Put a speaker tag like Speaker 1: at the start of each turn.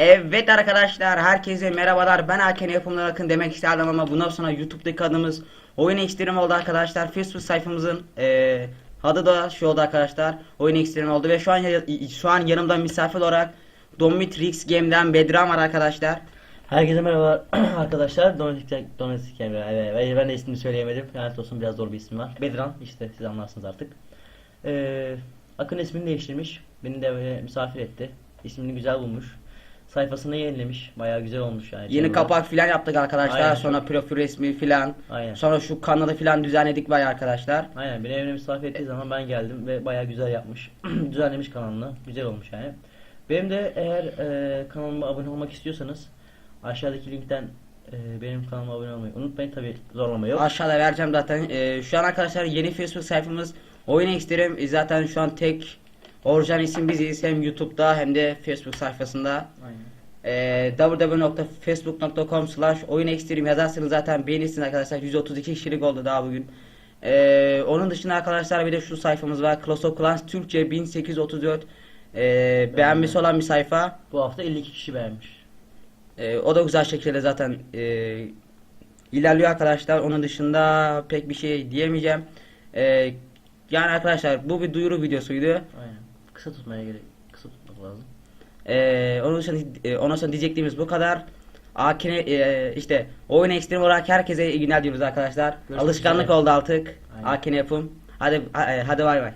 Speaker 1: Evet arkadaşlar herkese merhabalar ben Hakan Yapımlar Akın demek isterdim ama bundan sonra YouTube'daki adımız Oyun Ekstrem oldu arkadaşlar Facebook sayfamızın eee adı da şu oldu arkadaşlar Oyun Ekstrem oldu ve şu an şu an yanımda misafir olarak Domitrix Game'den Bedran var arkadaşlar
Speaker 2: Herkese merhaba arkadaşlar. Donetik Emre. Evet, ben de ismini söyleyemedim. Lanet olsun biraz zor bir isim var. Bedran işte siz anlarsınız artık. Ee, Akın ismini değiştirmiş. Beni de misafir etti. İsmini güzel bulmuş. Sayfasını yenilemiş. Bayağı güzel olmuş yani.
Speaker 1: Yeni
Speaker 2: Channel'ı.
Speaker 1: kapak filan yaptık arkadaşlar
Speaker 2: Aynen.
Speaker 1: sonra profil resmi filan
Speaker 2: Aynen.
Speaker 1: sonra şu kanalı filan düzenledik bayağı arkadaşlar
Speaker 2: Aynen beni evine misafir ettiği zaman ben geldim ve bayağı güzel yapmış. Düzenlemiş kanalını. Güzel olmuş yani. Benim de eğer e, kanalıma abone olmak istiyorsanız aşağıdaki linkten e, benim kanalıma abone olmayı unutmayın. Tabi zorlama yok.
Speaker 1: Aşağıda vereceğim zaten. Ee, şu an arkadaşlar yeni Facebook sayfamız Oyun Ekstrem. Ee, Zaten şu an tek orijinal isim biziz. Hem YouTube'da hem de Facebook sayfasında.
Speaker 2: Aynen.
Speaker 1: Ee, www.facebook.com slash oyun ekstrem yazarsanız zaten beğenirsiniz arkadaşlar. 132 kişilik oldu daha bugün. Ee, onun dışında arkadaşlar bir de şu sayfamız var. Clash of Clans Türkçe 1834. Ee, beğenmesi olan bir sayfa.
Speaker 2: Bu hafta 52 kişi beğenmiş.
Speaker 1: Ee, o da güzel şekilde zaten e, ilerliyor arkadaşlar. Onun dışında pek bir şey diyemeyeceğim. Ee, yani arkadaşlar bu bir duyuru videosuydu.
Speaker 2: Aynen. Kısa tutmaya gerek. Kısa tutmak lazım.
Speaker 1: Ee, onun dışında, e, ondan sonra diyeceklerimiz bu kadar. Akine e, işte oyun ekstrem olarak herkese iyi günler diyoruz arkadaşlar.
Speaker 2: Görüşmek
Speaker 1: Alışkanlık
Speaker 2: üzere.
Speaker 1: oldu artık.
Speaker 2: Aynen.
Speaker 1: Akine yapım. Hadi hadi bay bay.